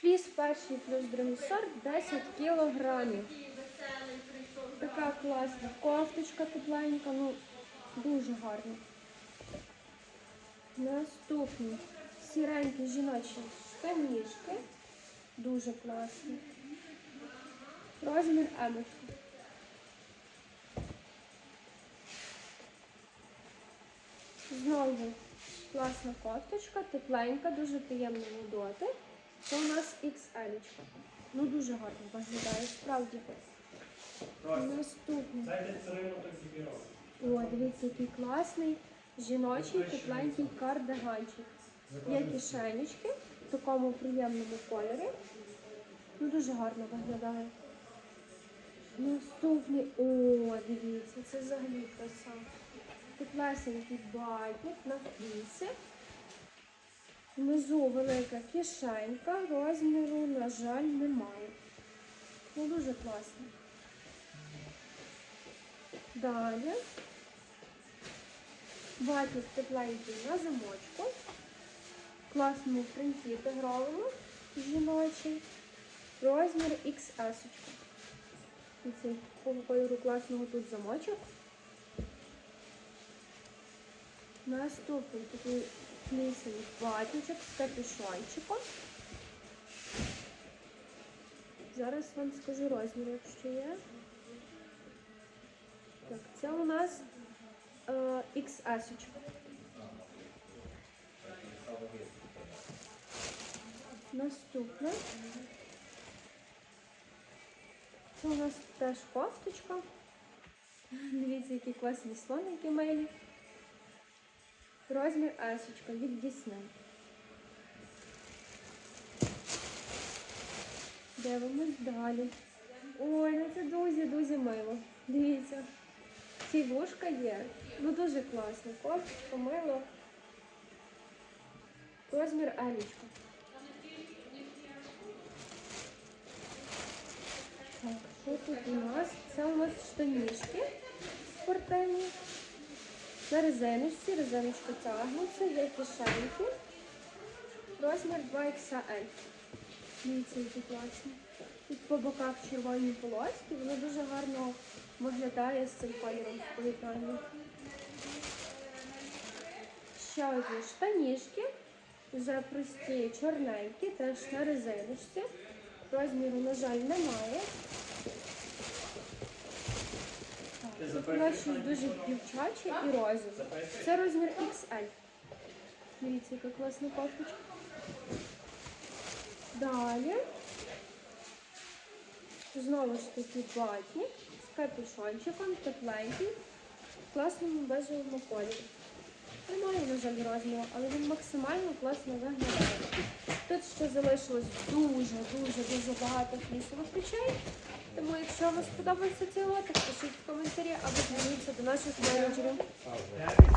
Фліс перший плюс другий сорт 10 кілограмів. Така класна кофточка тепленька, ну дуже гарна. Наступні сіренькі жіночі штанішки. Дуже класні. Розмір емочки. Знову класна кофточка, тепленька, дуже приємна на дотик. Це у нас XL. Ну дуже гарно виглядає, справді. Наступний. О, дивіться, який класний жіночий тепленький кардиганчик. Є кишенечки в такому приємному кольорі. Ну, дуже гарно виглядає. Наступний, о, дивіться, це взагалі краса. Теплесенький батник на флісі. Внизу велика кишенька, розміру, на жаль, немає. Ну, дуже класно. Далі. Батник тепленький на замочку. Класному принті тигровому, жіночий. Розмір XS. І цей по кольору класного тут замочок. Наступний такий флісовий батничок з капюшончиком. Зараз вам скажу розмір, якщо є. Так, це у нас е, XS. Наступне. Це у нас теж кофточка. Дивіться, які класні слоники милі. Розмір есочка від Disney. Дивимось далі. Ой, ну це дуже-дуже мило. Дивіться. Ці вушка є. Ну дуже класно. Кофточка, мило. Розмір елічка. Так, що тут у нас? Це у нас штанішки спортивні. На резиночці, резиночка тягнеться, є кишеньки. Розмір 2XL. Дивіться, які класні. Тут по боках червоні полоски, воно дуже гарно виглядає з цим кольором в поєднанні. Ще одні штанішки, вже прості чорненькі, теж на резиночці. Розміру, на жаль, немає. Так, Тут у нас дуже дівчаче і розове. Це розмір XL. Дивіться, яка класна кофточка. Далі. Знову ж таки батник з капюшончиком, тепленький, в класному бежевому кольорі. Немає, на жаль, розміру, але він максимально класно виглядає. Тут ще залишилось дуже-дуже дуже багато флісових речей. Тому, якщо вам сподобається цей лотик, пишіть в коментарі або зверніться до наших менеджерів.